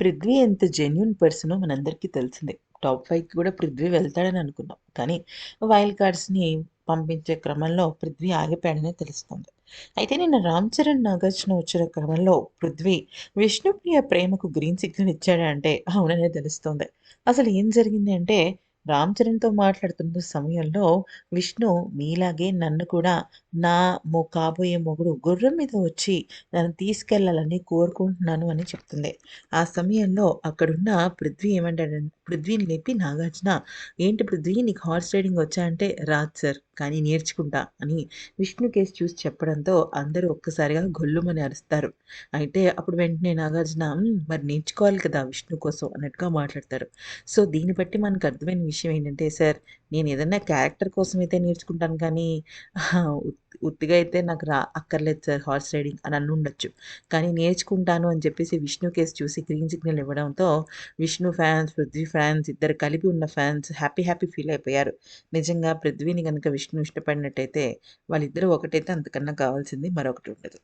పృథ్వీ ఎంత జెన్యున్ పర్సనో మనందరికీ తెలిసిందే. టాప్ ఫైవ్కి కూడా పృథ్వీ వెళ్తాడని అనుకున్నాం. కానీ వైల్డ్ కార్డ్స్‌ని పంపించే క్రమంలో పృథ్వీ ఆగిపోయాడని తెలుస్తుంది. అయితే నిన్న 'రామ్ చరణ్', 'నాగార్జున' వచ్చిన క్రమంలో పృథ్వీ విష్ణుప్రియ ప్రేమకు గ్రీన్ సిగ్నల్ ఇచ్చాడంటే అవుననే తెలుస్తోంది. అసలు ఏం జరిగింది అంటే రామ్ చరణ్‌తో మాట్లాడుతున్న సమయంలో విష్ణు మీలాగే నన్ను కూడా నా మొ కాబోయే మొగుడు గుర్రం మీద వచ్చి నన్ను తీసుకెళ్ళాలని కోరుకుంటున్నాను అని చెప్తుంది. ఆ సమయంలో అక్కడున్న పృథ్వీ ఏమంటాడంటే పృథ్వీని లేపి నాగార్జున "ఏంటి పృథ్వీ నీకు హార్స్ రైడింగ్ వచ్చా?" అంటే "రాదు సార్. కానీ నేర్చుకుంటా" అని విష్ణు కేసు చూసి చెప్పడంతో అందరూ ఒక్కసారిగా గొల్లుమని అరుస్తారు. అయితే అప్పుడు వెంటనే నాగార్జున మరి నేర్చుకోవాలి కదా విష్ణు కోసం" అన్నట్టుగా మాట్లాడతారు. సో దీన్ని బట్టి మనకు అర్థమైన విషయం ఏంటంటే సార్ నేను ఏదైనా క్యారెక్టర్ కోసం అయితే నేర్చుకుంటాను కానీ ఉత్తిగా అయితే నాకు రా అక్కర్లేదు సార్ హార్స్ రైడింగ్ అని అనుండొచ్చు. కానీ నేర్చుకుంటాను అని చెప్పేసి విష్ణు కేసు చూసి గ్రీన్ సిగ్నల్ ఇవ్వడంతో విష్ణు ఫ్యాన్స్, పృథ్వీ ఫ్యాన్స్ ఇద్దరు కలిపి ఉన్న ఫ్యాన్స్ హ్యాపీ హ్యాపీ ఫీల్ అయిపోయారు. నిజంగా పృథ్వీని కనుక విష్ణు ఇష్టపడినట్టయితే వాళ్ళిద్దరూ ఒకటైతే అంతకన్నా కావాల్సింది మరొకటి ఉండదు.